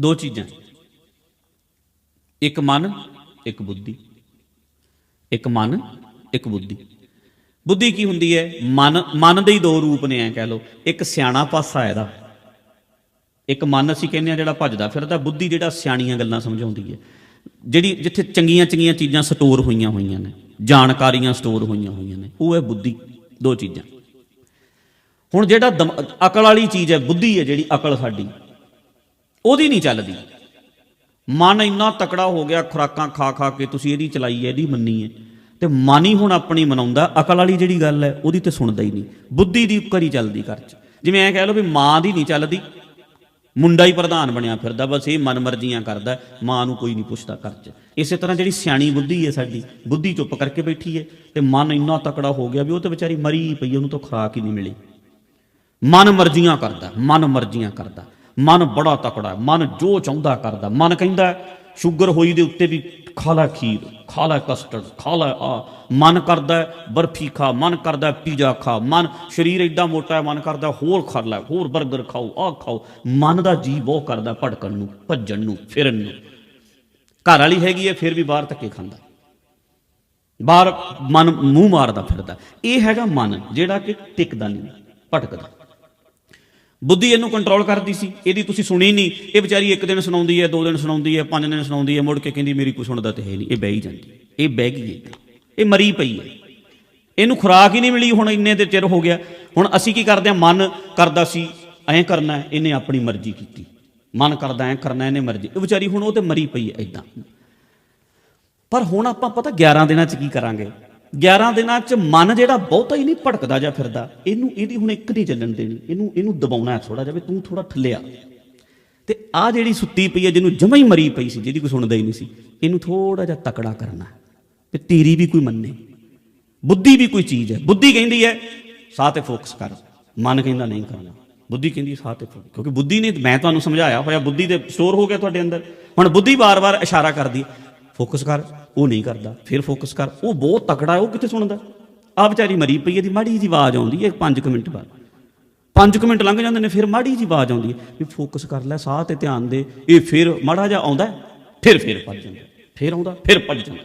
ਦੋ ਚੀਜ਼ਾਂ। ਇੱਕ ਮਨ, ਇੱਕ ਬੁੱਧੀ। ਇੱਕ ਮਨ, ਇੱਕ ਬੁੱਧੀ। ਬੁੱਧੀ ਕੀ ਹੁੰਦੀ ਹੈ? ਮਨ ਮਨ ਦੇ ਹੀ ਦੋ ਰੂਪ ਨੇ, ਐ ਕਹਿ ਲਓ। ਇੱਕ ਸਿਆਣਾ ਪਾਸਾ ਇਹਦਾ। ਇੱਕ ਮਨ ਅਸੀਂ ਕਹਿੰਦੇ ਆ ਜਿਹੜਾ ਭੱਜਦਾ ਫਿਰਦਾ, ਬੁੱਧੀ ਜਿਹੜਾ ਸਿਆਣੀਆਂ ਗੱਲਾਂ ਸਮਝਾਉਂਦੀ ਹੈ। ਜਿਹੜੀ ਜਿੱਥੇ ਚੰਗੀਆਂ ਚੰਗੀਆਂ ਚੀਜ਼ਾਂ ਸਟੋਰ ਹੋਈਆਂ ਹੋਈਆਂ ਨੇ, ਜਾਣਕਾਰੀਆਂ ਸਟੋਰ ਹੋਈਆਂ ਹੋਈਆਂ ਨੇ, ਉਹ ਹੈ ਬੁੱਧੀ, ਦੋ ਚੀਜ਼ਾਂ। ਹੁਣ ਜਿਹੜਾ ਦਮ- ਅਕਲ ਵਾਲੀ ਚੀਜ਼ ਹੈ, ਬੁੱਧੀ ਹੈ ਜਿਹੜੀ ਅਕਲ ਸਾਡੀ। ਉਹਦੀ ਨਹੀਂ ਚੱਲਦੀ। ਮਨ ਇੰਨਾ ਤਕੜਾ ਹੋ ਗਿਆ, ਖੁਰਾਕਾਂ ਖਾ ਖਾ ਕੇ ਤੁਸੀਂ ਇਹਦੀ ਚਲਾਈ ਹੈ, ਇਹਦੀ ਮੰਨੀ ਹੈ। ਤੇ ਮਨ ਹੀ ਹੁਣ ਆਪਣੀ ਮਨਾਉਂਦਾ, ਅਕਲ ਵਾਲੀ ਜਿਹੜੀ ਗੱਲ ਹੈ, ਉਹਦੀ ਤੇ ਸੁਣਦਾ ਹੀ ਨਹੀਂ। ਬੁੱਧੀ ਦੀ ਕਰੀ ਚੱਲਦੀ ਘਰ 'ਚ। ਜਿਵੇਂ ਐ ਕਹਿ ਲਓ ਵੀ ਮਾਂ ਦੀ ਨਹੀਂ ਚੱਲਦੀ, ਮੁੰਡਾ ਹੀ ਪ੍ਰਧਾਨ ਬਣਿਆ ਫਿਰਦਾ, ਬਸ ਇਹ ਮਨਮਰਜ਼ੀਆਂ ਕਰਦਾ, ਮਾਂ ਨੂੰ ਕੋਈ ਨਹੀਂ ਪੁੱਛਦਾ ਘਰ 'ਚ। ਇਸੇ ਤਰ੍ਹਾਂ ਜਿਹੜੀ ਸਿਆਣੀ ਬੁੱਧੀ ਹੈ ਸਾਡੀ, ਬੁੱਧੀ ਚੁੱਪ ਕਰਕੇ ਬੈਠੀ ਹੈ, ਤੇ ਮਨ ਇੰਨਾ ਤਕੜਾ ਹੋ ਗਿਆ ਵੀ ਉਹ ਤੇ ਵਿਚਾਰੀ ਮਰੀ ਪਈ ਉਹਨੂੰ ਤਾਂ ਖੁਰਾਕ ਹੀ ਨਹੀਂ ਮਿਲੀ। ਮਨ ਮਰਜ਼ੀਆਂ ਕਰਦਾ, ਮਨ ਮਰਜ਼ੀਆਂ ਕਰਦਾ। ਮਨ ਬੜਾ ਤਕੜਾ ਮਨ ਜੋ ਚਾਹੁੰਦਾ ਕਰਦਾ ਮਨ ਕਹਿੰਦਾ ਸ਼ੂਗਰ ਹੋਈ ਦੇ ਉੱਤੇ ਵੀ ਖਾ ਲੈ ਖੀਰ, ਖਾ ਲੈ ਕਸਟਰਡ ਖਾ ਲੈ ਆ। ਮਨ ਕਰਦਾ ਬਰਫੀ ਖਾ, ਮਨ ਕਰਦਾ ਪੀਜ਼ਾ ਖਾ। ਮਨ, ਸਰੀਰ ਐਡਾ ਮੋਟਾ ਹੈ, ਮਨ ਕਰਦਾ ਹੋਰ ਖਾ ਲੈ, ਹੋਰ 버ਗਰ ਖਾਓ ਆ ਖਾਓ। ਮਨ ਦਾ ਜੀ ਬਹੁਤ ਕਰਦਾ ਭਟਕਣ ਨੂੰ, ਭੱਜਣ ਨੂੰ, ਫਿਰਨ ਨੂੰ। ਘਰ ਵਾਲੀ ਹੈਗੀ ਹੈ, ਫਿਰ ਵੀ ਬਾਹਰ ਧੱਕੇ ਖਾਂਦਾ ਬਾਹਰ ਮਨ ਮੂੰਹ ਮਾਰਦਾ ਫਿਰਦਾ ਇਹ ਹੈਗਾ ਮਨ, ਜਿਹੜਾ ਕਿ ਟਿਕਦਾ ਨਹੀਂ, ਭਟਕਦਾ ਬੁੱਧੀ ਇਹਨੂੰ ਕੰਟਰੋਲ ਕਰਦੀ ਸੀ, ਇਹਦੀ ਤੁਸੀਂ ਸੁਣੀ ਨਹੀਂ। ਇਹ ਵਿਚਾਰੀ ਇੱਕ ਦਿਨ ਸੁਣਾਉਂਦੀ ਹੈ, ਦੋ ਦਿਨ ਸੁਣਾਉਂਦੀ ਹੈ, ਪੰਜ ਦਿਨ ਸੁਣਾਉਂਦੀ ਹੈ, ਮੁੜ ਕੇ ਕਹਿੰਦੀ, ਮੇਰੀ ਕੋਈ ਸੁਣਦਾ ਤੇ ਹੈ ਨਹੀਂ। ਇਹ ਬਹਿ ਹੀ ਜਾਂਦੀ ਇਹ ਬਹਿ ਗਈ ਇਹ ਮਰੀ ਪਈ ਹੈ। ਇਹਨੂੰ ਖੁਰਾਕ ਹੀ ਨਹੀਂ ਮਿਲੀ, ਹੁਣ ਇੰਨੇ ਦੇ ਚਿਰ ਹੋ ਗਿਆ। ਹੁਣ ਅਸੀਂ ਕੀ ਕਰਦੇ ਹਾਂ? ਮਨ ਕਰਦਾ ਸੀ, ਐਂ ਕਰਨਾ ਇਹਨੇ ਆਪਣੀ ਮਰਜ਼ੀ ਕੀਤੀ। ਮਨ ਕਰਦਾ ਐਂ ਕਰਨਾ, ਇਹਨੇ ਮਰਜ਼ੀ ਇਹ ਵਿਚਾਰੀ ਹੁਣ ਉਹ ਤੇ ਮਰੀ ਪਈ ਹੈ ਇਦਾਂ। ਪਰ ਹੁਣ ਆਪਾਂ ਪਤਾ 11 ਦਿਨਾਂ ਚ ਕੀ ਕਰਾਂਗੇ? 11 ਦਿਨਾਂ ਚ ਮਨ ਜਿਹੜਾ ਬਹੁਤਾ ਹੀ ਨਹੀਂ ਭਟਕਦਾ ਜਾਂ ਫਿਰਦਾ, ਇਹਨੂੰ ਇਹਦੀ ਹੁਣ ਇੱਕ ਨਹੀਂ ਚੱਲਣ ਦੇਣੀ, ਇਹਨੂੰ ਇਹਨੂੰ ਦਬਾਉਣਾ ਥੋੜਾ ਜਿਹਾ ਵੀ ਤੂੰ ਥੋੜਾ ਠੱਲਿਆ ਤੇ ਆ ਜਿਹੜੀ ਸੁੱਤੀ ਪਈ ਹੈ, ਜਿਹਨੂੰ ਜਮਾ ਹੀ ਮਰੀ ਪਈ ਸੀ, ਜਿਹਦੀ ਕੋਈ ਸੁਣਦਾ ਹੀ ਨਹੀਂ ਸੀ, ਇਹਨੂੰ ਥੋੜਾ ਜਿਹਾ ਤਕੜਾ ਕਰਨਾ ਤੇ ਤੇਰੀ ਵੀ ਕੋਈ ਮੰਨੇ, ਬੁੱਧੀ ਵੀ ਕੋਈ ਚੀਜ਼ ਹੈ। ਬੁੱਧੀ ਕਹਿੰਦੀ ਹੈ, ਸਾਹ ਤੇ ਫੋਕਸ ਕਰ। ਮਨ ਕਹਿੰਦਾ ਨਹੀਂ ਕਰਨਾ। ਬੁੱਧੀ ਕਹਿੰਦੀ ਸਾਹ ਤੇ ਫੋਕਸ ਕਿਉਂਕਿ ਬੁੱਧੀ ਨੇ, ਮੈਂ ਤੁਹਾਨੂੰ ਸਮਝਾਇਆ ਹੋਇਆ, ਬੁੱਧੀ ਦੇ ਸਟੋਰ ਹੋ ਗਿਆ ਤੁਹਾਡੇ ਅੰਦਰ। ਹੁਣ ਬੁੱਧੀ ਵਾਰ-ਵਾਰ ਇਸ਼ਾਰਾ ਕਰਦੀ ਹੈ ਫੋਕਸ ਕਰ, ਉਹ ਨਹੀਂ ਕਰਦਾ। ਫਿਰ ਫੋਕਸ ਕਰ, ਉਹ ਬਹੁਤ ਤਕੜਾ ਹੈ, ਉਹ ਕਿੱਥੇ ਸੁਣਦਾ? ਆ ਵਿਚਾਰੀ ਮਰੀ ਪਈ ਹੈ ਦੀ ਮਾੜੀ ਜੀ ਆਵਾਜ਼ ਆਉਂਦੀ ਹੈ 5 ਮਿੰਟ ਬਾਅਦ। 5 ਮਿੰਟ ਲੰਘ ਜਾਂਦੇ ਨੇ, ਫਿਰ ਮਾੜੀ ਜੀ ਆਵਾਜ਼ ਆਉਂਦੀ ਹੈ ਵੀ ਫੋਕਸ ਕਰ ਲੈ, ਸਾਹ ਤੇ ਧਿਆਨ ਦੇ। ਇਹ ਫਿਰ ਮਾੜਾ ਜਿਹਾ ਆਉਂਦਾ ਫਿਰ ਫਿਰ ਭੱਜ ਜਾਂਦਾ ਫਿਰ ਆਉਂਦਾ, ਫਿਰ ਭੱਜ ਜਾਂਦਾ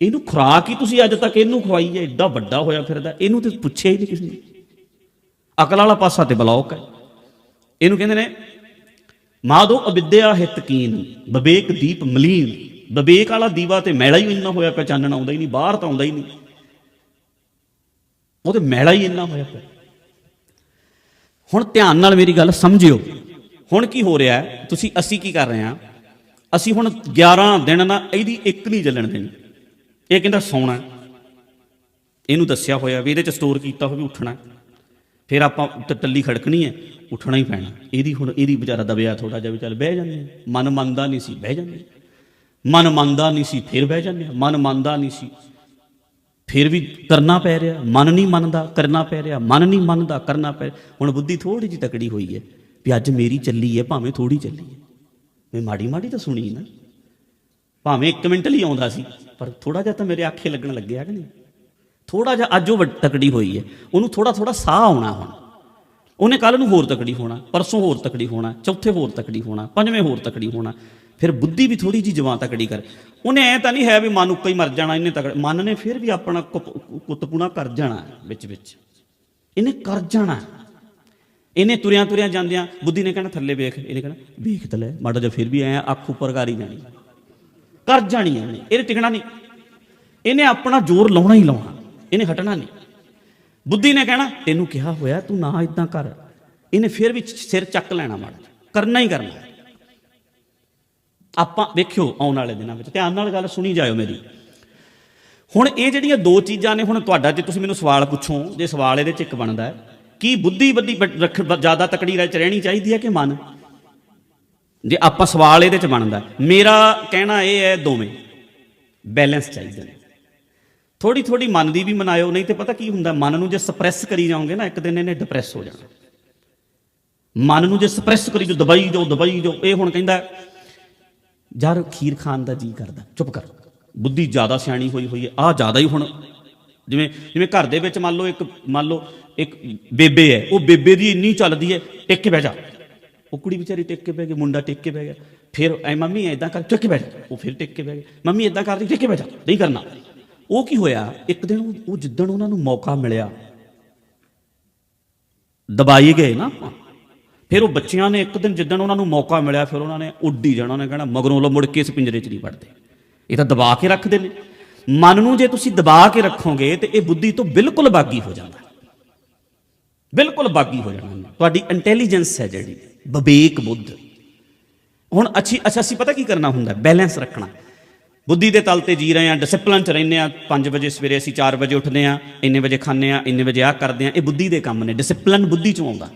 ਇਹਨੂੰ ਖੁਰਾਕ ਹੀ ਤੁਸੀਂ ਅੱਜ ਤੱਕ ਇਹਨੂੰ ਖਵਾਈ ਹੈ ਐਡਾ ਵੱਡਾ ਹੋਇਆ ਫਿਰਦਾ ਇਹਨੂੰ ਤੇ ਪੁੱਛਿਆ ਹੀ ਨਹੀਂ ਕਿਸੇ ਨੇ। ਅਕਲ ਵਾਲਾ ਪਾਸਾ ਤੇ ਬਲੌਕ ਹੈ। ਇਹਨੂੰ ਕਹਿੰਦੇ ਨੇ ਮਾਦੋ ਅਵਿਦਿਆ ਹਿਤਕੀਨ ਵਿਵੇਕ ਦੀਪ ਮਲੀਨ। ਵਿਵੇਕ ਵਾਲਾ ਦੀਵਾ ਤੇ ਮੈਲਾ ਹੀ ਇੰਨਾ ਹੋਇਆ ਪਿਆ, ਚਾਨਣ ਆਉਂਦਾ ਹੀ ਨਹੀਂ, ਬਾਹਰ ਤਾਂ ਆਉਂਦਾ ਹੀ ਨਹੀਂ। ਉਹ ਤੇ ਮੈਲਾ ਹੀ ਇੰਨਾ ਹੋਇਆ ਪਿਆ। ਹੁਣ ਧਿਆਨ ਨਾਲ ਮੇਰੀ ਗੱਲ ਸਮਝਿਓ। ਹੁਣ ਕੀ ਹੋ ਰਿਹਾ ਹੈ? ਤੁਸੀਂ ਅਸੀਂ ਕੀ ਕਰ ਰਹੇ ਹਾਂ? ਅਸੀਂ ਹੁਣ 11 ਦਿਨ ਨਾ ਇਹਦੀ ਇੱਕ ਨਹੀਂ ਚੱਲਣ ਦੇਣੀ। ਇਹ ਕਹਿੰਦਾ ਸੌਣਾ। ਇਹਨੂੰ ਦੱਸਿਆ ਹੋਇਆ ਵੀ ਇਹਦੇ ਚ ਸਟੋਰ ਕੀਤਾ ਹੋਵੇ ਉੱਠਣਾ। ਫਿਰ ਆਪਾਂ ਉੱਤੇ ਟੱਲੀ ਖੜਕਣੀ ਹੈ, ਉੱਠਣਾ ਹੀ ਪੈਣਾ। ਇਹਦੀ ਹੁਣ, ਇਹਦੀ ਵਿਚਾਰਾ ਦਬਿਆ ਥੋੜਾ ਜਿਹਾ ਵੀ ਚੱਲ ਬਹਿ ਜਾਂਦੇ ਹਾਂ। ਮਨ ਮੰਨਦਾ ਨਹੀਂ ਸੀ, ਬਹਿ ਜਾਂਦੇ ਮਨ ਮੰਨਦਾ ਨਹੀਂ ਸੀ, ਫਿਰ ਬਹਿ ਜਾਂਦੇ ਹਾਂ। ਮਨ ਮੰਨਦਾ ਨਹੀਂ ਸੀ। ਫਿਰ ਵੀ ਕਰਨਾ ਪੈ ਰਿਹਾ, ਮਨ ਨਹੀਂ ਮੰਨਦਾ, ਕਰਨਾ ਪੈ ਰਿਹਾ, ਮਨ ਨਹੀਂ ਮੰਨਦਾ, ਕਰਨਾ ਪੈ ਹੁਣ ਬੁੱਧੀ ਥੋੜੀ ਜਿਹੀ ਤਕੜੀ ਹੋਈ ਹੈ ਵੀ ਅੱਜ ਮੇਰੀ ਚੱਲੀ ਹੈ, ਭਾਵੇਂ ਥੋੜੀ ਚੱਲੀ ਹੈ। ਮੈਂ ਮਾੜੀ ਮਾੜੀ ਤਾਂ ਸੁਣੀ ਨਾ। ਭਾਵੇਂ 1 ਮਿੰਟ ਲਈ ਆਉਂਦਾ ਸੀ, ਪਰ ਥੋੜਾ ਜਿਹਾ ਤਾਂ ਮੇਰੇ ਆਖੇ ਲੱਗਣ ਲੱਗਿਆ ਕਿ ਨਹੀਂ? ਥੋੜਾ ਜਿਹਾ ਅੱਜ ਉਹ ਵੱਡ- ਤਕੜੀ ਹੋਈ ਹੈ। ਉਹਨੂੰ ਥੋੜਾ ਥੋੜਾ ਸਾਹ ਆਉਣਾ ਹੁਣ। ਉਹਨੇ ਕੱਲ ਨੂੰ ਹੋਰ ਤਕੜੀ ਹੋਣਾ, ਪਰਸੋਂ ਹੋਰ ਤਕੜੀ ਹੋਣਾ, ਚੌਥੇ ਹੋਰ ਤਕੜੀ ਹੋਣਾ, ਪੰਜਵੇਂ ਹੋਰ ਤਕੜੀ ਹੋਣਾ। ਫਿਰ ਬੁੱਧੀ ਵੀ ਥੋੜੀ ਜੀ ਜਵਾਂ ਤਕੜੀ ਕਰ। ਉਹਨੇ ਐ ਤਾਂ ਨਹੀਂ ਹੈ ਵੀ ਮਨ ਉੱਕਾ ਹੀ ਮਰ ਜਾਣਾ, ਇਹਨੇ ਤਕੜ ਮਨ ਨੇ ਫਿਰ ਵੀ ਆਪਣਾ ਕੁਪ- ਕੁੱਤਪੂਣਾ ਕਰ ਜਾਣਾ ਵਿੱਚ ਵਿੱਚ। ਇਹਨੇ ਕਰ ਜਾਣਾ ਇਹਨੇ ਤੁਰਿਆਂ ਤੁਰਿਆਂ ਜਾਂਦਿਆਂ ਬੁੱਧੀ ਨੇ ਕਹਿਣਾ, ਥੱਲੇ ਵੇਖ। ਇਹਨੇ ਕਹਿਣਾ, ਵੇਖ ਤਾਂ ਲੈ ਮਾੜਾ ਜਿਹਾ ਫਿਰ ਵੀ ਐ ਅੱਖ ਉੱਪਰ ਕਰ ਹੀ ਜਾਣੀ। ਕਰ ਜਾਣੀ ਇਹਨੇ। ਇਹਨੇ ਟਿਕਣਾ ਨਹੀਂ। ਇਹਨੇ ਆਪਣਾ ਜ਼ੋਰ ਲਾਉਣਾ ਹੀ ਲਾਉਣਾ। ਇਹਨੇ ਹਟਣਾ ਨਹੀਂ। ਬੁੱਧੀ ਨੇ ਕਹਿਣਾ, ਤੈਨੂੰ ਕਿਹਾ ਹੋਇਆ ਤੂੰ ਨਾ ਇਦਾਂ ਕਰ। ਇਹਨੇ ਫਿਰ ਵੀ ਸਿਰ ਚੱਕ ਲੈਣਾ ਮਾੜਾ ਕਰਨਾ ਹੀ ਕਰਨਾ। ਆਪਾਂ ਵੇਖਿਓ ਆਉਣ ਵਾਲੇ ਦਿਨਾਂ ਵਿੱਚ। ਧਿਆਨ ਨਾਲ ਗੱਲ ਸੁਣੀ ਜਾਇਓ ਮੇਰੀ। ਹੁਣ ਇਹ ਜਿਹੜੀਆਂ ਦੋ ਚੀਜ਼ਾਂ ਨੇ, ਹੁਣ ਤੁਹਾਡਾ ਜੇ ਤੁਸੀਂ ਮੈਨੂੰ ਸਵਾਲ ਪੁੱਛੋ, ਜੇ ਸਵਾਲ ਇਹਦੇ ਚ ਇੱਕ ਬਣਦਾ ਹੈ, ਕੀ ਬੁੱਧੀ ਬੱਦੀ ਰੱਖ ਜ਼ਿਆਦਾ ਤਕੜੀ ਰਹਿ ਰਹਿਣੀ ਚਾਹੀਦੀ ਹੈ ਕਿ ਮਨ? ਜੇ ਆਪਾਂ ਸਵਾਲ ਇਹਦੇ ਚ ਬਣਦਾ ਮੇਰਾ ਕਹਿਣਾ ਇਹ ਹੈ ਦੋਵੇਂ। ਬੈਲੈਂਸ ਚਾਹੀਦੇ ਨੇ। ਥੋੜੀ ਥੋੜੀ ਮਨ ਦੀ ਵੀ ਮਨਾਇਓ, ਨਹੀਂ ਤੇ ਪਤਾ ਕੀ ਹੁੰਦਾ, ਮਨ ਨੂੰ ਜੇ ਸਪਰੈਸ ਕਰੀ ਜਾਓਗੇ ਨਾ, ਇੱਕ ਦਿਨ ਇਹਨੇ ਡਿਪਰੈਸ ਹੋ ਜਾਣਾ। ਮਨ ਨੂੰ ਜੇ ਸਪਰੈਸ ਕਰੀ ਜੋ ਦਬਾਈ ਜੋ ਦਬਾਈ ਜੋ ਇਹ ਹੁਣ ਕਹਿੰਦਾ ਯਾਰ ਖੀਰ ਖਾਣ ਦਾ ਜੀ ਕਰਦਾ, ਚੁੱਪ ਕਰ। ਬੁੱਧੀ ਜ਼ਿਆਦਾ ਸਿਆਣੀ ਹੋਈ ਹੋਈ ਹੈ ਆ ਜ਼ਿਆਦਾ ਹੀ ਹੁਣ। ਜਿਵੇਂ ਜਿਵੇਂ ਘਰ ਦੇ ਵਿੱਚ ਮੰਨ ਲਓ ਇੱਕ, ਮੰਨ ਲਓ ਇੱਕ ਬੇਬੇ ਹੈ, ਉਹ ਬੇਬੇ ਦੀ ਇੰਨੀ ਚੱਲਦੀ ਹੈ, ਟਿਕ ਕੇ ਬਹਿ ਜਾ। ਉਹ ਕੁੜੀ ਵਿਚਾਰੀ ਟਿਕ ਕੇ ਬਹਿ ਗਈ, ਮੁੰਡਾ ਟਿਕ ਕੇ ਬਹਿ ਗਿਆ। ਫਿਰ ਐ, ਮੰਮੀ ਐਦਾਂ ਕਰ ਟਿਕ ਕੇ ਬਹਿ ਜਾ। ਉਹ ਫਿਰ ਟਿਕ ਕੇ ਬਹਿ ਗਿਆ ਮੰਮੀ ਐਦਾਂ ਕਰਦੀ ਟਿਕ ਕੇ ਬਹਿ ਜਾ। ਨਹੀਂ ਕਰਨਾ। ਉਹ ਕੀ ਹੋਇਆ, ਇੱਕ ਦਿਨ ਉਹ- ਜਿੱਦਣ ਉਹਨਾਂ ਨੂੰ ਮੌਕਾ ਮਿਲਿਆ, ਦਬਾਈ ਗਏ ਨਾ ਫਿਰ ਉਹ ਬੱਚਿਆਂ ਨੇ ਇੱਕ ਦਿਨ ਜਿੱਦਣ ਉਹਨਾਂ ਨੂੰ ਮੌਕਾ ਮਿਲਿਆ, ਫਿਰ ਉਹਨਾਂ ਨੇ ਉੱਡੀ ਜਾਣਾ, ਉਹਨੇ ਕਹਿਣਾ, ਮਗਰੋਂ ਲੋ ਮੁੜ ਕੇ ਇਸ ਪਿੰਜਰੇ 'ਚ ਨਹੀਂ ਵੜਦੇ। ਇਹ ਤਾਂ ਦਬਾ ਕੇ ਰੱਖਦੇ ਨੇ। ਮਨ ਨੂੰ ਜੇ ਤੁਸੀਂ ਦਬਾ ਕੇ ਰੱਖੋਗੇ, ਤੇ ਇਹ ਬੁੱਧੀ ਤੋਂ ਬਿਲਕੁਲ ਬਾਗੀ ਹੋ ਜਾਂਦਾ। ਬਿਲਕੁਲ ਬਾਗੀ ਹੋ ਜਾਣਾ ਤੁਹਾਡੀ ਇੰਟੈਲੀਜੈਂਸ ਹੈ ਜਿਹੜੀ, ਵਿਵੇਕ ਬੁੱਧ। ਹੁਣ ਅੱਛੀ, ਅੱਛਾ, ਅਸੀਂ ਪਤਾ ਕੀ ਕਰਨਾ ਹੁੰਦਾ? ਬੈਲੈਂਸ ਰੱਖਣਾ। ਬੁੱਧੀ ਦੇ ਤਲ ਤੇ ਜੀ ਰਹੇ ਆ ਡਿਸਪਲਿਨ ਚ ਰਹਿੰਦੇ ਆ 5 ਵਜੇ ਸਵੇਰੇ ਅਸੀਂ 4 ਵਜੇ ਉੱਠਦੇ ਆ ਇੰਨੇ ਵਜੇ ਖਾਂਦੇ ਆ ਇੰਨੇ ਵਜੇ ਆ ਕਰਦੇ ਆ ਇਹ ਬੁੱਧੀ ਦੇ ਕੰਮ ਨੇ। ਡਿਸਪਲਿਨ ਬੁੱਧੀ 'ਚੋਂ ਆਉਂਦਾ।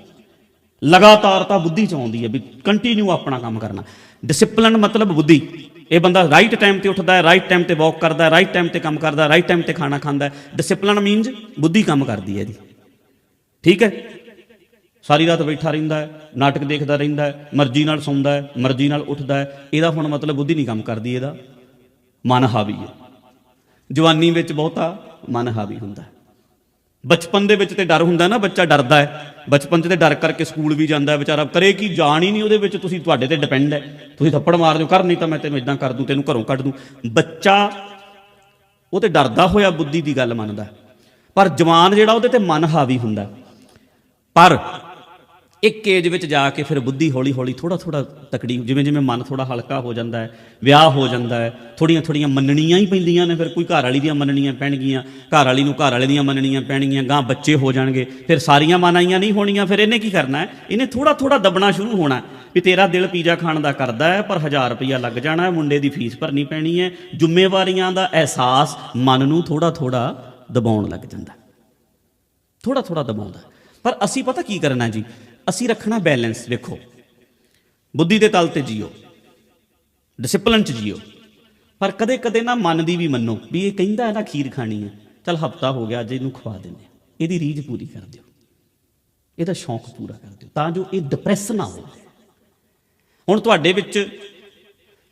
ਲਗਾਤਾਰਤਾ ਬੁੱਧੀ ਚ ਆਉਂਦੀ ਹੈ ਵੀ ਕੰਟੀਨਿਊ ਆਪਣਾ ਕੰਮ ਕਰਨਾ। ਡਿਸਪਲਿਨ ਮਤਲਬ ਬੁੱਧੀ। ਇਹ ਬੰਦਾ ਰਾਈਟ ਟਾਈਮ ਤੇ ਉੱਠਦਾ ਹੈ ਰਾਈਟ ਟਾਈਮ ਤੇ ਵਾਕ ਕਰਦਾ ਹੈ ਰਾਈਟ ਟਾਈਮ ਤੇ ਕੰਮ ਕਰਦਾ ਹੈ ਰਾਈਟ ਟਾਈਮ ਤੇ ਖਾਣਾ ਖਾਂਦਾ ਹੈ। ਡਿਸਪਲਿਨ ਮੀਨਸ ਬੁੱਧੀ ਕੰਮ ਕਰਦੀ ਹੈ ਇਹਦੀ ਠੀਕ ਹੈ? ਸਾਰੀ ਰਾਤ ਬੈਠਾ ਰਹਿੰਦਾ ਹੈ, ਨਾਟਕ ਦੇਖਦਾ ਰਹਿੰਦਾ ਹੈ, ਮਰਜ਼ੀ ਨਾਲ ਸੌਂਦਾ ਹੈ, ਮਰਜ਼ੀ ਨਾਲ ਉੱਠਦਾ ਹੈ। ਇਹਦਾ ਹੁਣ ਮਤਲਬ ਬੁੱਧੀ ਨਹੀਂ ਕੰਮ ਕਰਦੀ, ਇਹਦਾ ਮਨ ਹਾਵੀ ਹੈ। ਜਵਾਨੀ ਵਿੱਚ ਬਹੁਤਾ ਮਨ ਹਾਵੀ ਹੁੰਦਾ ਬਚਪਨ ਦੇ ਵਿੱਚ ਤੇ ਡਰ ਹੁੰਦਾ ਨਾ, ਬੱਚਾ ਡਰਦਾ ਹੈ। ਬਚਪਨ 'ਚ ਤੇ ਡਰ ਕਰਕੇ ਸਕੂਲ ਵੀ ਜਾਂਦਾ ਹੈ, ਵਿਚਾਰਾ ਕਰੇ ਕੀ, ਜਾਣ ਹੀ ਨਹੀਂ ਉਹਦੇ ਵਿੱਚ, ਤੁਸੀਂ ਤੁਹਾਡੇ ਤੇ ਡਿਪੈਂਡ ਹੈ। ਤੁਸੀਂ ਥੱਪੜ ਮਾਰ ਦਿਓ, ਕਰ ਨਹੀਂ ਤਾਂ ਮੈਂ ਤੈਨੂੰ ਇਦਾਂ ਕਰ ਦੂੰ, ਤੈਨੂੰ ਘਰੋਂ ਕੱਢ ਦੂੰ। ਬੱਚਾ, ਉਹ ਤੇ ਡਰਦਾ ਹੋਇਆ ਬੁੱਧੀ ਦੀ ਗੱਲ ਮੰਨਦਾ। ਪਰ ਜਵਾਨ ਜਿਹੜਾ ਉਹਦੇ ਤੇ ਮਨ ਹਾਵੀ ਹੁੰਦਾ। ਪਰ ਇੱਕ ਏਜ ਵਿੱਚ ਜਾ ਕੇ ਫਿਰ ਬੁੱਧੀ, ਹੌਲੀ ਹੌਲੀ ਥੋੜਾ ਥੋੜਾ ਤਕੜੀ ਜਿਵੇਂ ਜਿਵੇਂ ਮਨ ਥੋੜਾ ਹਲਕਾ ਹੋ ਜਾਂਦਾ ਹੈ, ਵਿਆਹ ਹੋ ਜਾਂਦਾ ਹੈ ਥੋੜੀਆਂ ਥੋੜੀਆਂ ਮੰਨਣੀਆਂ ਹੀ ਪੈਂਦੀਆਂ ਨੇ, ਫਿਰ ਕੋਈ ਘਰ ਵਾਲੀ ਦੀਆਂ ਮੰਨਣੀਆਂ ਪੈਣਗੀਆਂ, ਘਰ ਵਾਲੀ ਨੂੰ ਘਰ ਵਾਲੇ ਦੀਆਂ ਮੰਨਣੀਆਂ ਪੈਣਗੀਆਂ ਗਾਂ ਬੱਚੇ ਹੋ ਜਾਣਗੇ, ਫਿਰ ਸਾਰੀਆਂ ਮਨਾਈਆਂ ਨਹੀਂ ਹੋਣੀਆਂ, ਫਿਰ ਇਹਨੇ ਕੀ ਕਰਨਾ ਹੈ? ਇਹਨੇ ਥੋੜਾ ਥੋੜਾ ਦੱਬਣਾ ਸ਼ੁਰੂ ਹੋਣਾ ਵੀ ਤੇਰਾ ਦਿਲ ਪੀਜ਼ਾ ਖਾਣ ਦਾ ਕਰਦਾ ਹੈ, ਪਰ 1000 ਰੁਪਇਆ ਲੱਗ ਜਾਣਾ ਹੈ, ਮੁੰਡੇ ਦੀ ਫੀਸ ਭਰਨੀ ਪੈਣੀ ਹੈ, ਜ਼ਿੰਮੇਵਾਰੀਆਂ ਦਾ ਅਹਿਸਾਸ ਮਨ ਨੂੰ ਥੋੜਾ ਥੋੜਾ ਦਬਾਉਣ ਲੱਗ ਜਾਂਦਾ ਹੈ। ਥੋੜਾ ਥੋੜਾ ਦਬਾਉਂਦਾ ਪਰ ਅਸੀਂ ਪਤਾ ਕੀ ਕਰਨਾ ਜੀ? ਅਸੀਂ ਰੱਖਣਾ ਬੈਲੈਂਸ ਵੇਖੋ। ਬੁੱਧੀ ਦੇ ਤਲ ਤੇ ਜੀਓ। ਡਿਸਪਲਿਨ ਚ ਜੀਓ। ਪਰ ਕਦੇ ਕਦੇ ਨਾ ਮਨ ਦੀ ਵੀ ਮੰਨੋ ਵੀ ਇਹ ਕਹਿੰਦਾ ਹੈ ਨਾ ਖੀਰ ਖਾਣੀ ਹੈ। ਚਲ ਹਫਤਾ ਹੋ ਗਿਆ, ਅੱਜ ਇਹਨੂੰ ਖਵਾ ਦਿੰਦੇ ਇਹਦੀ ਰੀਝ ਪੂਰੀ ਕਰ ਦਿਓ। ਇਹਦਾ ਸ਼ੌਂਕ ਪੂਰਾ ਕਰ ਦਿਓ। ਤਾਂ ਜੋ ਇਹ ਡਿਪਰੈਸ ਨਾ ਹੋਵੇ। ਹੁਣ ਤੁਹਾਡੇ ਵਿੱਚ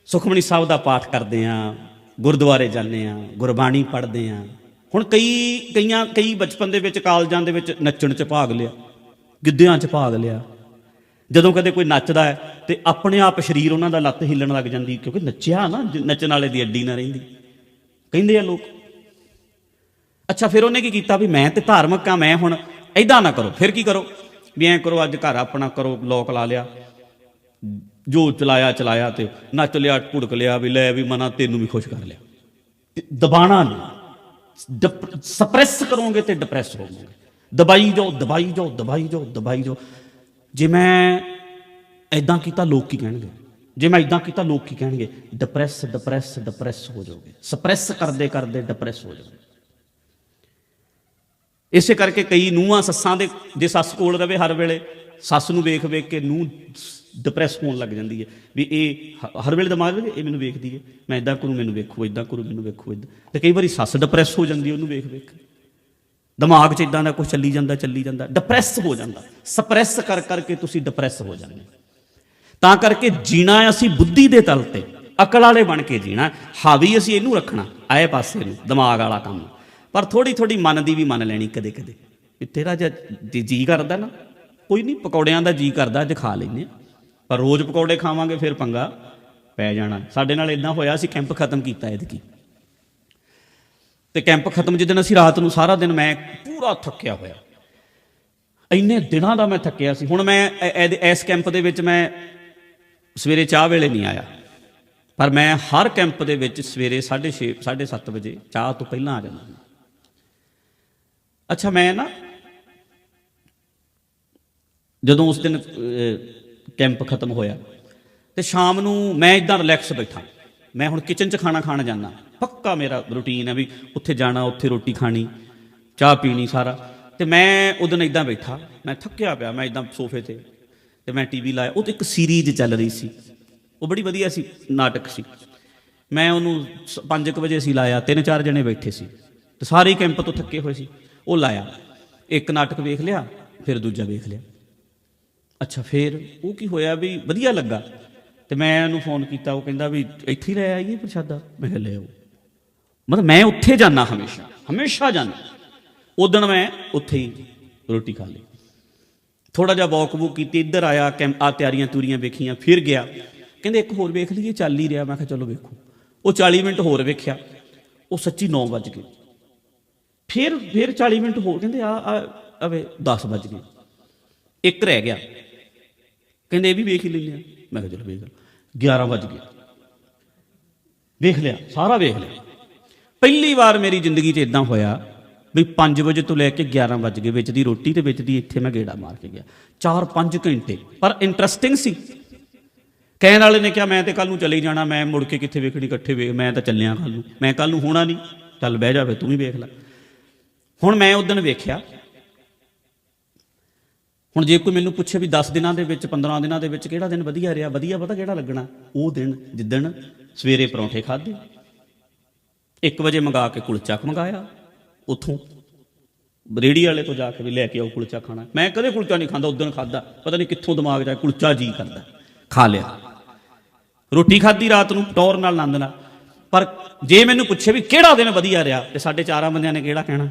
ਸੁਖਮਨੀ ਸਾਹਿਬ ਦਾ ਪਾਠ ਕਰਦੇ ਆ ਗੁਰਦੁਆਰੇ ਜਾਂਦੇ ਆ ਗੁਰਬਾਣੀ ਪੜ੍ਹਦੇ ਆ ਹੁਣ ਕਈ, ਕਈਆਂ, ਕਈ ਬਚਪਨ ਦੇ ਵਿੱਚ, ਕਾਲਜਾਂ ਦੇ ਵਿੱਚ ਨੱਚਣ 'ਚ ਭਾਗ ਲਿਆ। ਗਿੱਧਿਆਂ 'ਚ ਭਾਗ ਲਿਆ। ਜਦੋਂ ਕਦੇ ਕੋਈ ਨੱਚਦਾ ਹੈ ਤੇ ਆਪਣੇ ਆਪ ਸਰੀਰ ਉਹਨਾਂ ਦਾ ਲੱਤ ਹਿੱਲਣ ਲੱਗ ਜਾਂਦੀ, ਕਿਉਂਕਿ ਨੱਚਿਆ ਨਾ, ਜ- ਨੱਚਣ ਵਾਲੇ ਦੀ ਅੱਡੀ ਨਾ ਰਹਿੰਦੀ। ਕਹਿੰਦੇ ਆ ਲੋਕ, ਅੱਛਾ, ਫਿਰ ਉਹਨੇ ਕੀ ਕੀਤਾ ਵੀ ਮੈਂ ਤੇ ਧਾਰਮਿਕ ਆ, ਮੈਂ ਹੁਣ ਐਦਾਂ ਨਾ ਕਰੋ, ਫਿਰ ਕੀ ਕਰੋ? ਵੀ ਐਂ ਕਰੋ, ਅੱਜ ਘਰ ਆਪਣਾ ਕਰੋ, ਲੋਕ ਲਾ ਲਿਆ। ਜੋ ਚਲਾਇਆ ਚਲਾਇਆ ਤੇ ਨੱਚ ਲਿਆ ਢੁੜਕ ਲਿਆ, ਵੀ ਲੈ ਵੀ ਮਨਾ, ਤੈਨੂੰ ਵੀ ਖੁਸ਼ ਕਰ ਲਿਆ। ਤੇ ਦਬਾਣਾ ਨਹੀਂ। ਸਪਰੈਸ ਕਰੋਗੇ ਤੇ ਡਿਪਰੈਸ ਹੋਵੋਗੇ। ਦਬਾਈ ਜਾਓ ਦਬਾਈ ਜਾਓ ਦਬਾਈ ਜਾਓ ਦਬਾਈ ਜਾਓ। ਜੇ ਮੈਂ ਐਦਾਂ ਕੀਤਾ, ਲੋਕ ਕੀ ਕਹਿਣਗੇ? ਜੇ ਮੈਂ ਐਦਾਂ ਕੀਤਾ, ਲੋਕ ਕੀ ਕਹਿਣਗੇ? ਡਿਪਰੈਸ ਡਿਪਰੈਸ ਡਿਪਰੈਸ ਹੋ ਜਾਓਗੇ। ਸਪਰੈਸ ਕਰਦੇ ਕਰਦੇ ਡਿਪਰੈਸ ਹੋ ਜਾਓਗੇ। ਇਸੇ ਕਰਕੇ ਕਈ ਨੂੰਹਾਂ ਸੱਸਾਂ ਦੇ, ਜੇ ਸੱਸ ਕੋਲ ਰਵੇ ਹਰ ਵੇਲੇ, ਸੱਸ ਨੂੰ ਵੇਖ ਵੇਖ ਕੇ ਨੂੰਹ ਡਿਪਰੈਸ ਹੋਣ ਲੱਗ ਜਾਂਦੀ ਹੈ ਵੀ ਇਹ ਹਰ ਵੇਲੇ ਦਿਮਾਗ ਵਿੱਚ ਇਹ ਮੈਨੂੰ ਵੇਖਦੀ ਹੈ। ਮੈਂ ਇਦਾਂ ਕਰੂੰ, ਮੈਨੂੰ ਵੇਖੋ ਇਦਾਂ ਕਰੂੰ, ਮੈਨੂੰ ਵੇਖੋ ਇਦਾਂ ਤੇ ਕਈ ਵਾਰੀ ਸੱਸ ਡਿਪਰੈਸ ਹੋ ਜਾਂਦੀ ਹੈ, ਉਹਨੂੰ ਵੇਖ ਵੇਖ ਦਿਮਾਗ 'ਚ ਇਦਾਂ ਦਾ ਕੁਝ ਚੱਲੀ ਜਾਂਦਾ ਚੱਲੀ ਜਾਂਦਾ ਡਿਪਰੈਸ ਹੋ ਜਾਂਦਾ। ਸਪਰੈਸ ਕਰ, ਕਰਕੇ ਤੁਸੀਂ ਡਿਪਰੈਸ ਹੋ ਜਾਂਦੇ ਤਾਂ ਕਰਕੇ ਜੀਣਾ ਅਸੀਂ ਬੁੱਧੀ ਦੇ ਤਲ ਤੇ, ਅਕਲ ਵਾਲੇ ਬਣ ਕੇ ਜੀਣਾ ਹਾਵੀ ਅਸੀਂ ਇਹਨੂੰ ਰੱਖਣਾ, ਆਏ ਪਾਸੇ ਨੂੰ, ਦਿਮਾਗ ਵਾਲਾ ਕੰਮ। ਪਰ ਥੋੜੀ ਥੋੜੀ ਮਨ ਦੀ ਵੀ ਮੰਨ ਲੈਣੀ ਕਦੇ ਕਦੇ। ਵੀ ਤੇਰਾ ਜੇ ਜੇ, ਜੀ ਕਰਦਾ ਨਾ, ਕੋਈ ਨਹੀਂ, ਪਕੌੜਿਆਂ ਦਾ ਜੀ ਕਰਦਾ, ਅੱਜ ਖਾ ਲੈਨੇ ਆ। ਪਰ ਰੋਜ਼ ਪਕੌੜੇ ਖਾਵਾਂਗੇ, ਫਿਰ ਪੰਗਾ ਪੈ ਜਾਣਾ। ਸਾਡੇ ਨਾਲ ਇਦਾਂ ਹੋਇਆ, ਅਸੀਂ ਕੈਂਪ ਖਤਮ ਕੀਤਾ ਇਹਦੇ ਕੀ ਤੇ ਕੈਂਪ ਖਤਮ ਜਿੱਦਣ ਅਸੀਂ ਰਾਤ ਨੂੰ ਸਾਰਾ ਦਿਨ ਮੈਂ ਪੂਰਾ ਥੱਕਿਆ ਹੋਇਆ। ਇੰਨੇ ਦਿਨਾਂ ਦਾ ਮੈਂ ਥੱਕਿਆ ਸੀ। ਹੁਣ ਮੈਂ ਇਸ ਕੈਂਪ ਦੇ ਵਿੱਚ ਮੈਂ ਸਵੇਰੇ ਚਾਹ ਵੇਲੇ ਨਹੀਂ ਆਇਆ। ਪਰ ਮੈਂ ਹਰ ਕੈਂਪ ਦੇ ਵਿੱਚ ਸਵੇਰੇ 6:30 7:30 ਵਜੇ ਚਾਹ ਤੋਂ ਪਹਿਲਾਂ ਆ ਜਾਂਦਾ ਹਾਂ। ਅੱਛਾ, ਮੈਂ ਨਾ ਜਦੋਂ ਉਸ ਦਿਨ ਕੈਂਪ ਖਤਮ ਹੋਇਆ ਤੇ ਸ਼ਾਮ ਨੂੰ ਮੈਂ ਇਦਾਂ ਰਿਲੈਕਸ ਬੈਠਾ। ਮੈਂ ਹੁਣ ਕਿਚਨ 'ਚ ਖਾਣਾ ਖਾਣ ਜਾਂਦਾ। ਪੱਕਾ ਮੇਰਾ ਰੁਟੀਨ ਹੈ ਵੀ ਉੱਥੇ ਜਾਣਾ, ਉੱਥੇ ਰੋਟੀ ਖਾਣੀ, ਚਾਹ ਪੀਣੀ ਸਾਰਾ। ਤੇ ਮੈਂ ਉਦੋਂ ਇਦਾਂ ਬੈਠਾ, ਮੈਂ ਥੱਕਿਆ ਪਿਆ, ਮੈਂ ਇਦਾਂ ਸੋਫੇ ਤੇ। ਤੇ ਮੈਂ ਟੀਵੀ ਲਾਇਆ, ਉਹ ਤੇ ਇੱਕ ਸੀਰੀਜ਼ ਚੱਲ ਰਹੀ ਸੀ। ਉਹ ਬੜੀ ਵਧੀਆ ਸੀ, ਨਾਟਕ ਸੀ। ਮੈਂ ਉਹਨੂੰ 5:00 ਵਜੇ ਅਸੀਂ ਲਾਇਆ, ਤਿੰਨ ਚਾਰ ਜਣੇ ਬੈਠੇ ਸੀ। ਤੇ ਸਾਰੇ ਕੈਂਪ ਤੋਂ ਥੱਕੇ ਹੋਏ ਸੀ। ਉਹ ਲਾਇਆ। ਇੱਕ ਨਾਟਕ ਵੇਖ ਲਿਆ, ਫਿਰ ਦੂਜਾ ਵੇਖ ਲਿਆ। ਅੱਛਾ, ਫਿਰ ਉਹ ਕੀ ਹੋਇਆ ਵੀ ਵਧੀਆ ਲੱਗਾ। ਤੇ ਮੈਂ ਉਹਨੂੰ ਫੋਨ ਕੀਤਾ, ਉਹ ਕਹਿੰਦਾ ਵੀ ਇੱਥੇ ਹੀ ਲੈ ਆਈਏ ਪ੍ਰਸ਼ਾਦਾ। ਮੈਂ ਕਿਹਾ, ਲੈ ਆਓ। ਮਤਲਬ ਮੈਂ ਉੱਥੇ ਜਾਣਾ ਹਮੇਸ਼ਾ ਹਮੇਸ਼ਾ ਜਾਣਾ ਉਦੋਂ ਮੈਂ ਉੱਥੇ ਹੀ ਰੋਟੀ ਖਾ ਲਈ। ਥੋੜਾ ਜਿਹਾ ਵਾਕ ਵੂਕ ਕੀਤੀ, ਇੱਧਰ ਆਇਆ ਕੈਂ ਆ ਤਿਆਰੀਆਂ ਤੂਰੀਆਂ ਵੇਖੀਆਂ, ਫਿਰ ਗਿਆ। ਕਹਿੰਦੇ ਇੱਕ ਹੋਰ ਵੇਖ ਲਈਏ, ਚੱਲ ਹੀ ਰਿਹਾ। ਮੈਂ ਕਿਹਾ, ਚਲੋ ਵੇਖੋ। ਉਹ 40 ਮਿੰਟ ਹੋਰ ਵੇਖਿਆ। ਉਹ ਸੱਚੀ 9 ਵੱਜ ਗਏ। ਫਿਰ ਫਿਰ 40 ਮਿੰਟ ਹੋਰ ਕਹਿੰਦੇ ਆ ਆ ਅਵੇ 10 ਵੱਜ ਗਏ। ਇੱਕ ਰਹਿ ਗਿਆ। ਕਹਿੰਦੇ, ਇਹ ਵੀ ਵੇਖ ਹੀ ਲੈਂਦੇ ਆ। ਮੈਂ ਕਿਹਾ ਚਲੋ ਵੇਖ ਲਓ 11 ਵੱਜ ਗਿਆ ਵੇਖ ਲਿਆ, ਸਾਰਾ ਵੇਖ ਲਿਆ। ਪਹਿਲੀ ਵਾਰ ਮੇਰੀ ਜ਼ਿੰਦਗੀ 'ਚ ਇਦਾਂ ਹੋਇਆ ਵੀ 5 ਵਜੇ ਤੋਂ ਲੈ ਕੇ 11 ਵਜ ਗਏ ਵਿੱਚ ਦੀ ਰੋਟੀ ਤੇ ਵਿੱਚ ਦੀ ਇੱਥੇ ਮੈਂ ਗੇੜਾ ਮਾਰ ਕੇ ਗਿਆ। 4-5 ਘੰਟੇ, ਪਰ ਇੰਟਰਸਟਿੰਗ ਸੀ। ਕਹਿਣ ਵਾਲੇ ਨੇ ਕਿਹਾ, ਮੈਂ ਤੇ ਕੱਲ ਨੂੰ ਚਲੇ ਜਾਣਾ, ਮੈਂ ਮੁੜ ਕੇ ਕਿੱਥੇ ਵੇਖਣੀ, ਇਕੱਠੇ ਵੇਖ ਮੈਂ ਤਾਂ ਚੱਲਿਆ ਕੱਲ ਨੂੰ। ਮੈਂ ਕੱਲ ਨੂੰ ਹੋਣਾ ਨਹੀਂ। ਚੱਲ ਬਹਿ ਜਾਵੇ ਤੂੰ ਵੀ ਵੇਖ ਲੈ। ਹੁਣ ਮੈਂ ਉਦੋਂ ਵੇਖਿਆ ਹੁਣ ਜੇ ਕੋਈ ਮੈਨੂੰ ਪੁੱਛੇ ਵੀ 10 ਦਿਨਾਂ ਦੇ ਵਿੱਚ 15 ਦਿਨਾਂ ਦੇ ਵਿੱਚ ਕਿਹੜਾ ਦਿਨ ਵਧੀਆ ਰਿਹਾ, ਵਧੀਆ ਪਤਾ ਕਿਹੜਾ ਲੱਗਣਾ? ਉਹ ਦਿਨ ਜਿੱਦਣ ਸਵੇਰੇ ਪਰੌਂਠੇ ਖਾਦੇ 1 ਵਜੇ ਮੰਗਾ ਕੇ ਕੁਲਚਾ ਮੰਗਾਇਆ ਉਥੋਂ ਰੇੜੀ ਵਾਲੇ ਤੋਂ ਜਾ ਕੇ ਵੀ ਲੈ ਕੇ ਆਓ ਕੁਲਚਾ ਖਾਣਾ। ਮੈਂ ਕਦੇ ਕੁਲਚਾ ਨਹੀਂ ਖਾਂਦਾ ਉਦੋਂ ਖਾਦਾ ਪਤਾ ਨਹੀਂ ਕਿੱਥੋਂ ਦਿਮਾਗ ਜਾ ਕੁਲਚਾ ਜੀ ਕਰਦਾ। ਖਾ ਲਿਆ। ਰੋਟੀ ਖਾਧੀ ਰਾਤ ਨੂੰ, ਟੌਰ ਨਾਲ ਆਨੰਦ ਨਾਲ। ਪਰ ਜੇ ਮੈਨੂੰ ਪੁੱਛੇ ਵੀ ਕਿਹੜਾ ਦਿਨ ਵਧੀਆ ਰਿਹਾ, ਤੇ ਸਾਡੇ ਚਾਰਾਂ ਬੰਦਿਆਂ ਨੇ ਕਿਹੜਾ ਕਹਿਣਾ?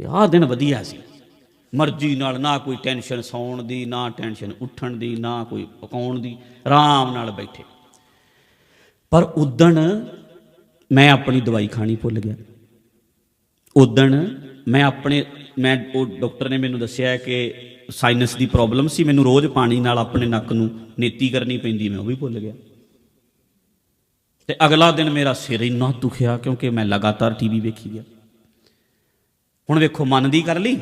ਵੀ ਆਹ ਦਿਨ ਵਧੀਆ ਸੀ। ਮਰਜ਼ੀ ਨਾਲ ਨਾ ਕੋਈ ਟੈਨਸ਼ਨ ਸੌਣ ਦੀ, ਨਾ ਟੈਨਸ਼ਨ ਉੱਠਣ ਦੀ, ਨਾ ਕੋਈ ਪਕਾਉਣ ਦੀ, ਆਰਾਮ ਨਾਲ ਬੈਠੇ। ਪਰ ਉਦਣ ਮੈਂ ਆਪਣੀ ਦਵਾਈ ਖਾਣੀ ਭੁੱਲ ਗਿਆ। ਉਦਣ ਮੈਂ ਆਪਣੇ, ਮੈਂ, ਉਹ ਡਾਕਟਰ ਨੇ ਮੈਨੂੰ ਦੱਸਿਆ ਕਿ ਸਾਈਨਸ ਦੀ ਪ੍ਰੋਬਲਮ ਸੀ, ਮੈਨੂੰ ਰੋਜ਼ ਪਾਣੀ ਨਾਲ ਆਪਣੇ ਨੱਕ ਨੂੰ ਨੇਤੀ ਕਰਨੀ ਪੈਂਦੀ, ਮੈਂ ਉਹ ਵੀ ਭੁੱਲ ਗਿਆ। ਤੇ ਅਗਲਾ ਦਿਨ ਮੇਰਾ ਸਿਰ ਇੰਨਾ ਦੁਖਿਆ ਕਿਉਂਕਿ ਮੈਂ ਲਗਾਤਾਰ ਟੀਵੀ ਵੇਖੀ ਗਿਆ। ਹੁਣ ਵੇਖੋ, ਮਨ ਦੀ ਕਰ ਲਈ।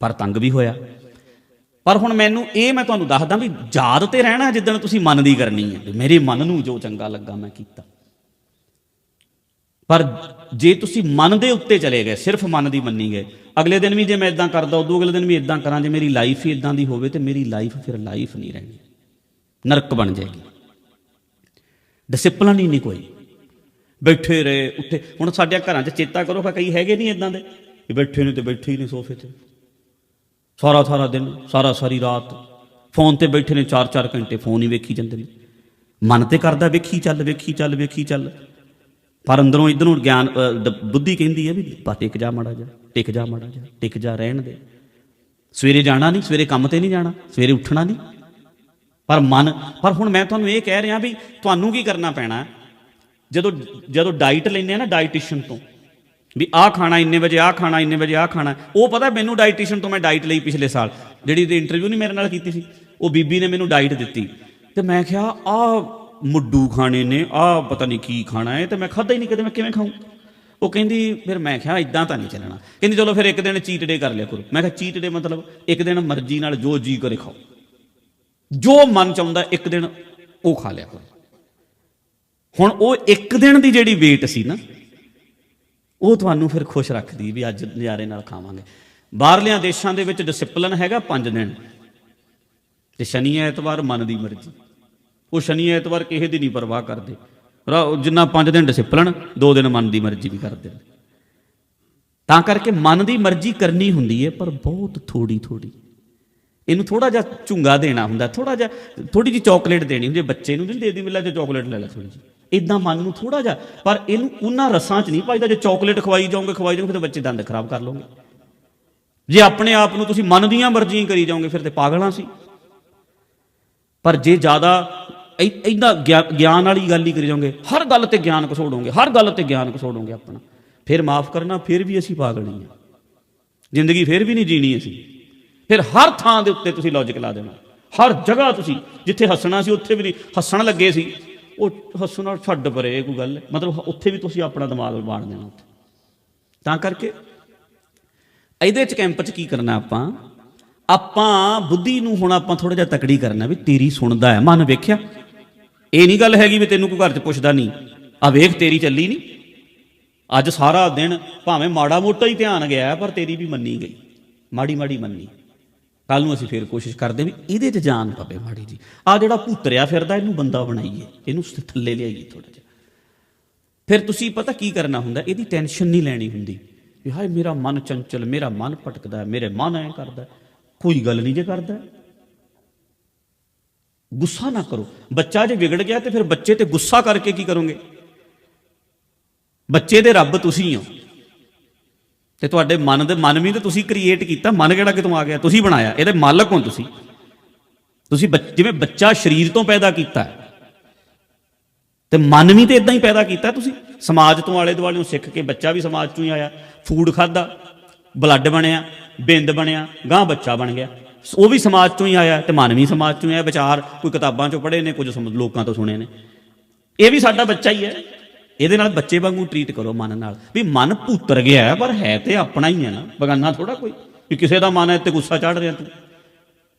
ਪਰ ਤੰਗ ਵੀ ਹੋਇਆ। ਪਰ ਹੁਣ ਮੈਨੂੰ ਇਹ ਮੈਂ ਤੁਹਾਨੂੰ ਦੱਸਦਾ ਵੀ ਯਾਦ ਤੇ ਰਹਿਣਾ ਜਿੱਦਣ ਤੁਸੀਂ ਮਨ ਦੀ ਕਰਨੀ ਹੈ ਮੇਰੇ ਮਨ ਨੂੰ ਜੋ ਚੰਗਾ ਲੱਗਾ ਮੈਂ ਕੀਤਾ। ਪਰ ਜੇ ਤੁਸੀਂ ਮਨ ਦੇ ਉੱਤੇ ਚਲੇ ਗਏ, ਸਿਰਫ ਮਨ ਦੀ ਮੰਨੀ ਗਏ, ਅਗਲੇ ਦਿਨ ਵੀ ਜੇ ਮੈਂ ਇਦਾਂ ਕਰਦਾ, ਉਦੋਂ ਅਗਲੇ ਦਿਨ ਵੀ ਇਦਾਂ ਕਰਾਂ, ਜੇ ਮੇਰੀ ਲਾਈਫ ਹੀ ਇਦਾਂ ਦੀ ਹੋਵੇ ਤੇ ਮੇਰੀ ਲਾਈਫ ਫਿਰ ਲਾਈਫ ਨਹੀਂ ਰਹਿਣੀ। ਨਰਕ ਬਣ ਜਾਏਗੀ। ਡਿਸਪਲਨ ਹੀ ਨਹੀਂ ਕੋਈ। ਬੈਠੇ ਰਹੇ, ਉੱਠੇ। ਹੁਣ ਸਾਡੇ ਘਰਾਂ 'ਚ ਚੇਤਾ ਕਰੋ, ਫਿਰ ਕਈ ਹੈਗੇ ਨਹੀਂ ਇਦਾਂ ਦੇ। ਬੈਠੇ ਨੇ ਤੇ ਬੈਠੇ ਹੀ ਨੇ ਸੋਫੇ ਤੇ ਸਾਰਾ ਸਾਰਾ ਦਿਨ, ਸਾਰਾ ਸਾਰੀ ਰਾਤ ਫੋਨ ਤੇ ਬੈਠੇ ਨੇ 4-4 ਘੰਟੇ ਫੋਨ ਹੀ ਵੇਖੀ ਜਾਂਦੇ ਨੇ। ਮਨ ਤੇ ਕਰਦਾ ਵੇਖੀ ਚੱਲ ਵੇਖੀ ਚੱਲ ਵੇਖੀ ਚੱਲ। ਪਰ ਅੰਦਰੋਂ ਇਧਰੋਂ ਗਿਆਨ ਬੁੱਧੀ ਕਹਿੰਦੀ ਹੈ ਵੀ ਪਾ ਟਿਕ ਜਾ ਮਾੜਾ ਜਾ ਟਿਕ ਜਾ ਮਾੜਾ ਜਾ ਟਿਕ ਜਾ ਰਹਿਣ ਦੇ। ਸਵੇਰੇ ਜਾਣਾ ਨਹੀਂ, ਸਵੇਰੇ ਕੰਮ ਤੇ ਨਹੀਂ ਜਾਣਾ, ਸਵੇਰੇ ਉੱਠਣਾ ਨਹੀਂ। ਪਰ ਮਨ, ਪਰ ਹੁਣ ਮੈਂ ਤੁਹਾਨੂੰ ਇਹ ਕਹਿ ਰਿਹਾ ਵੀ ਤੁਹਾਨੂੰ ਕੀ ਕਰਨਾ ਪੈਣਾ? ਜਦੋਂ ਜਦੋਂ ਡਾਈਟ ਲੈਂਦੇ ਆ ਨਾ ਡਾਈਟੀਸ਼ੀਅਨ ਤੋਂ ਵੀ ਆਹ ਖਾਣਾ ਇੰਨੇ ਵਜੇ, ਆਹ ਖਾਣਾ ਇੰਨੇ ਵਜੇ, ਆਹ ਖਾਣਾ। ਉਹ ਪਤਾ ਮੈਨੂੰ ਡਾਈਟੀਸ਼ੀਅਨ ਤੋਂ ਮੈਂ ਡਾਈਟ ਲਈ ਪਿਛਲੇ ਸਾਲ। ਜਿਹੜੀ ਤੇ ਇੰਟਰਵਿਊ ਨਹੀਂ ਮੇਰੇ ਨਾਲ ਕੀਤੀ ਸੀ। ਉਹ ਬੀਬੀ ਨੇ ਮੈਨੂੰ ਡਾਈਟ ਦਿੱਤੀ। ਤੇ ਮੈਂ ਕਿਹਾ, ਆਹ ਮੁੱਡੂ ਖਾਣੇ ਨੇ, ਆਹ ਪਤਾ ਨਹੀਂ ਕੀ ਖਾਣਾ ਹੈ। ਤੇ ਮੈਂ ਖਾਦਾ ਹੀ ਨਹੀਂ, ਕਦੇ ਮੈਂ ਕਿਵੇਂ ਖਾਊਂ? ਉਹ ਕਹਿੰਦੀ, ਫਿਰ ਮੈਂ ਕਿਹਾ ਇਦਾਂ ਤਾਂ ਨਹੀਂ ਚੱਲਣਾ। ਕਹਿੰਦੀ, ਚਲੋ ਫਿਰ ਇੱਕ ਦਿਨ ਚੀਟ ਡੇ ਕਰ ਲਿਆ ਕਰੋ। ਮੈਂ ਕਿਹਾ ਚੀਟ ਡੇ ਮਤਲਬ ਇੱਕ ਦਿਨ ਮਰਜ਼ੀ ਨਾਲ ਜੋ ਜੀ ਕਰੇ ਖਾਓ। ਜੋ ਮਨ ਚਾਹੁੰਦਾ ਇੱਕ ਦਿਨ ਉਹ ਖਾ ਲਿਆ ਕਰੋ। ਹੁਣ ਉਹ ਇੱਕ ਦਿਨ ਦੀ ਜਿਹੜੀ ਵੇਟ ਸੀ ਨਾ ਉਹ ਤੁਹਾਨੂੰ ਫਿਰ ਖੁਸ਼ ਰੱਖਦੀ ਵੀ ਅੱਜ ਨਜ਼ਾਰੇ ਨਾਲ ਖਾਵਾਂਗੇ। ਬਾਹਰਲਿਆਂ ਦੇਸ਼ਾਂ ਦੇ ਵਿੱਚ ਡਿਸਪਲਿਨ ਹੈਗਾ 5 ਦਿਨ। ਤੇ ਸ਼ਨੀ ਐਤਵਾਰ ਮਨ ਦੀ ਮਰਜ਼ੀ। ਉਹ ਸ਼ਨੀ ਐਤਵਾਰ ਕਿਸੇ ਦੀ ਨਹੀਂ ਪਰਵਾਹ ਕਰਦੇ। ਰਾ- ਜਿੰਨਾ 5 ਦਿਨ ਡਿਸਪਲਿਨ 2 ਦਿਨ ਮਨ ਦੀ ਮਰਜ਼ੀ ਵੀ ਕਰਦੇ ਤਾਂ ਕਰਕੇ ਮਨ ਦੀ ਮਰਜ਼ੀ ਕਰਨੀ ਹੁੰਦੀ ਹੈ ਪਰ ਬਹੁਤ ਥੋੜੀ ਥੋੜੀ ਇਹਨੂੰ ਥੋੜਾ ਜਿਹਾ ਝੁੰਗਾ ਦੇਣਾ ਹੁੰਦਾ। ਥੋੜਾ ਜਿਹਾ ਥੋੜੀ ਜਿਹੀ ਚਾਕਲੇਟ ਦੇਣੀ ਹੁੰਦੀ ਹੈ ਬੱਚੇ ਨੂੰ ਨਹੀਂ ਦੇ ਦੀ ਮਿਲਾ ਜੇ ਚਾਕਲੇਟ ਲੈ ਲੈ ਥੋੜੀ ਜਿਹੀ। ਇਦਾਂ ਮਨ ਨੂੰ ਥੋੜਾ ਜਿਹਾ, ਪਰ ਇਹਨੂੰ ਉਹਨਾਂ ਰਸਾਂ 'ਚ ਨਹੀਂ ਪਾਈਦਾ ਜੇ ਚਾਕਲੇਟ ਖਵਾਈ ਜਾਓਗੇ ਖਵਾਈ ਜਾਓਗੇ, ਫਿਰ ਬੱਚੇ ਦੰਦ ਖਰਾਬ ਕਰ ਲਓਗੇ। ਜੇ ਆਪਣੇ ਆਪ ਨੂੰ ਤੁਸੀਂ ਮਨ ਦੀਆਂ ਮਰਜ਼ੀਆਂ ਕਰੀ ਜਾਓਗੇ, ਫਿਰ ਤੇ ਪਾਗਲਾਂ ਸੀ। ਪਰ ਜੇ ਜ਼ਿਆਦਾ ਇਦਾਂ ਗਿਆਨ ਵਾਲੀ ਗੱਲ ਹੀ ਕਰੀ ਜਾਓਗੇ, ਹਰ ਗੱਲ ਤੇ ਗਿਆਨ ਕਸੋੜੋਗੇ ਹਰ ਗੱਲ ਤੇ ਗਿਆਨ ਕਸੋੜੋਗੇ ਆਪਣਾ। ਫਿਰ ਮਾਫ ਕਰਨਾ, ਫਿਰ ਵੀ ਅਸੀਂ ਪਾਗਲ ਹੀ ਹਾਂ। ਜ਼ਿੰਦਗੀ ਫਿਰ ਵੀ ਨਹੀਂ ਜੀਣੀ ਅਸੀਂ। ਫਿਰ ਹਰ ਥਾਂ ਦੇ ਉੱਤੇ ਤੁਸੀਂ ਲੌਜੀਕ ਲਾ ਦੇਣਾ। ਹਰ ਜਗ੍ਹਾ ਤੁਸੀਂ, ਜਿੱਥੇ ਹੱਸਣਾ ਸੀ, ਉੱਥੇ ਵੀ ਨਹੀਂ। ਹੱਸਣ ਲੱਗੇ ਸੀ। ਉਹ ਹੱਸਣਾ ਛੱਡ ਪਰੇ ਕੋਈ ਗੱਲ ਮਤਲਬ ਉੱਥੇ ਵੀ ਤੁਸੀਂ ਆਪਣਾ ਦਿਮਾਗ ਵਾੜ ਦੇਣਾ ਉੱਥੇ। ਤਾਂ ਕਰਕੇ ਇਹਦੇ ਚ ਕੈਂਪ ਚ ਕੀ ਕਰਨਾ ਆਪਾਂ? ਆਪਾਂ ਬੁੱਧੀ ਨੂੰ ਹੁਣ ਆਪਾਂ ਥੋੜਾ ਜਿਹਾ ਤਕੜੀ ਕਰਨਾ ਵੀ ਤੇਰੀ ਸੁਣਦਾ ਹੈ। ਮਨ ਵੇਖਿਆ? ਇਹ ਨਹੀਂ ਗੱਲ ਹੈਗੀ ਵੀ ਤੈਨੂੰ ਕੋਈ ਘਰ ਚ ਪੁੱਛਦਾ ਨਹੀਂ ਆ ਵੇਖ, ਤੇਰੀ ਚੱਲੀ ਨਹੀਂ ਅੱਜ ਸਾਰਾ ਦਿਨ ਭਾਵੇਂ ਮਾੜਾ ਮੋਟਾ ਹੀ ਧਿਆਨ ਗਿਆ, ਪਰ ਤੇਰੀ ਵੀ ਮੰਨੀ ਗਈ। ਮਾੜੀ ਮਾੜੀ ਮੰਨੀ। ਕੱਲ ਨੂੰ ਅਸੀਂ ਫੇਰ ਕੋਸ਼ਿਸ਼ ਕਰਦੇ ਵੀ ਇਹਦੇ 'ਚ ਜਾਨ ਪਵੇ ਮਾੜੀ ਜੀ ਆ ਜਿਹੜਾ ਭੂਤਰਿਆ ਫਿਰਦਾ, ਇਹਨੂੰ ਬੰਦਾ ਬਣਾਈਏ, ਇਹਨੂੰ ਥੱਲੇ ਲਿਆਈਏ ਥੋੜਾ ਜਿਹਾ। ਫਿਰ ਤੁਸੀਂ ਪਤਾ ਕੀ ਕਰਨਾ ਹੁੰਦਾ, ਇਹਦੀ ਟੈਨਸ਼ਨ ਨਹੀਂ ਲੈਣੀ ਹੁੰਦੀ ਵੀ ਹਾਏ, ਮੇਰਾ ਮਨ ਚੰਚਲ, ਮੇਰਾ ਮਨ ਭਟਕਦਾ, ਮੇਰੇ ਮਨ ਐ ਕਰਦਾ, ਕੋਈ ਗੱਲ ਨਹੀਂ ਜੇ ਕਰਦਾ। ਗੁੱਸਾ ਨਾ ਕਰੋ। ਬੱਚਾ ਜੇ ਵਿਗੜ ਗਿਆ ਤੇ ਫਿਰ ਬੱਚੇ ਤੇ ਗੁੱਸਾ ਕਰਕੇ ਕੀ ਕਰੋਗੇ? ਬੱਚੇ ਦੇ ਰੱਬ ਤੁਸੀਂ ਹੋ। ਤੇ ਤੁਹਾਡੇ ਮਨ ਦੇ ਮਨ ਵੀ ਤਾਂ ਤੁਸੀਂ ਕ੍ਰੀਏਟ ਕੀਤਾ ਮਨ ਕਿਹੜਾ ਕਿਤੋਂ ਆ ਗਿਆ? ਤੁਸੀਂ ਬਣਾਇਆ ਇਹਦੇ ਮਾਲਕ ਹੋ ਤੁਸੀਂ? ਤੁਸੀਂ ਬੱਚ- ਜਿਵੇਂ ਬੱਚਾ ਸਰੀਰ ਤੋਂ ਪੈਦਾ ਕੀਤਾ ਹੈ, ਤੇ ਮਨ ਵੀ ਤੇ ਇਦਾਂ ਹੀ ਪੈਦਾ ਕੀਤਾ ਤੁਸੀਂ। ਸਮਾਜ ਤੋਂ ਆਲੇ ਦੁਆਲੇ ਨੂੰ ਸਿੱਖ ਕੇ ਬੱਚਾ ਵੀ ਸਮਾਜ ਚੋਂ ਹੀ ਆਇਆ। ਫੂਡ ਖਾਦਾ ਬਲੱਡ ਬਣਿਆ ਬਿੰਦ ਬਣਿਆ ਗਾਂ ਬੱਚਾ ਬਣ ਗਿਆ। ਉਹ ਵੀ ਸਮਾਜ ਚੋਂ ਹੀ ਆਇਆ ਤੇ ਮਨ ਵੀ ਸਮਾਜ ਚੋਂ ਹੀ ਆਇਆ। ਵਿਚਾਰ ਕੋਈ ਕਿਤਾਬਾਂ ਚੋਂ ਪੜ੍ਹੇ ਨੇ ਕੁਝ ਸਮ- ਲੋਕਾਂ ਤੋਂ ਸੁਣੇ ਨੇ। ਇਹ ਵੀ ਸਾਡਾ ਬੱਚਾ ਹੀ ਹੈ। ਇਹਦੇ ਨਾਲ ਬੱਚੇ ਵਾਂਗੂ ਟਰੀਟ ਕਰੋ ਮਨ ਨਾਲ। ਵੀ ਮਨ ਭੂਤਰ ਗਿਆ ਪਰ ਹੈ ਤੇ ਆਪਣਾ ਹੀ ਹੈ ਨਾ। ਬਗਾਨਾ ਥੋੜਾ ਕੋਈ। ਵੀ ਕਿਸੇ ਦਾ ਮਨ ਹੈ ਤੇ ਗੁੱਸਾ ਚੜ ਰਿਹਾ ਤੂੰ।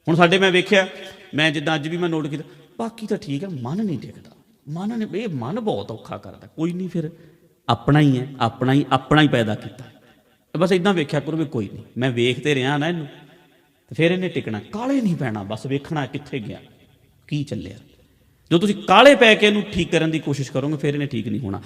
ਹੁਣ ਸਾਡੇ ਮੈਂ ਵੇਖਿਆ, ਮੈਂ ਜਿੱਦਾਂ ਅੱਜ ਵੀ ਮੈਂ ਨੋਟ ਕੀਤਾ, ਬਾਕੀ ਤਾਂ ਠੀਕ ਹੈ, ਮਨ ਨਹੀਂ ਟਿਕਦਾ ਮਨ ਨੇ ਇਹ ਮਨ ਬਹੁਤ ਔਖਾ ਕਰਦਾ। ਕੋਈ ਨਹੀਂ ਫਿਰ ਆਪਣਾ ਹੀ ਹੈ, ਆਪਣਾ ਹੀ ਆਪਣਾ ਹੀ ਪੈਦਾ ਕੀਤਾ। ਬਸ ਇਦਾਂ ਵੇਖਿਆ ਕਰੋ ਵੀ ਕੋਈ ਨਹੀਂ। ਮੈਂ ਵੇਖਦੇ ਰਿਹਾ ਨਾ ਇਹਨੂੰ। ਤੇ ਫਿਰ ਇਹਨੇ ਟਿਕਣਾ। ਕਾਲੇ ਨਹੀਂ ਪੈਣਾ। ਬਸ ਵੇਖਣਾ ਕਿੱਥੇ ਗਿਆ, ਕੀ ਚੱਲਿਆ। ਜੋ ਤੁਸੀਂ ਕਾਲੇ ਪੈ ਕੇ ਇਹਨੂੰ ਠੀਕ ਕਰਨ ਦੀ ਕੋਸ਼ਿਸ਼ ਕਰੋਗੇ, ਫਿਰ ਇਹਨੇ ਠੀਕ ਨਹੀਂ ਹੋਣਾ।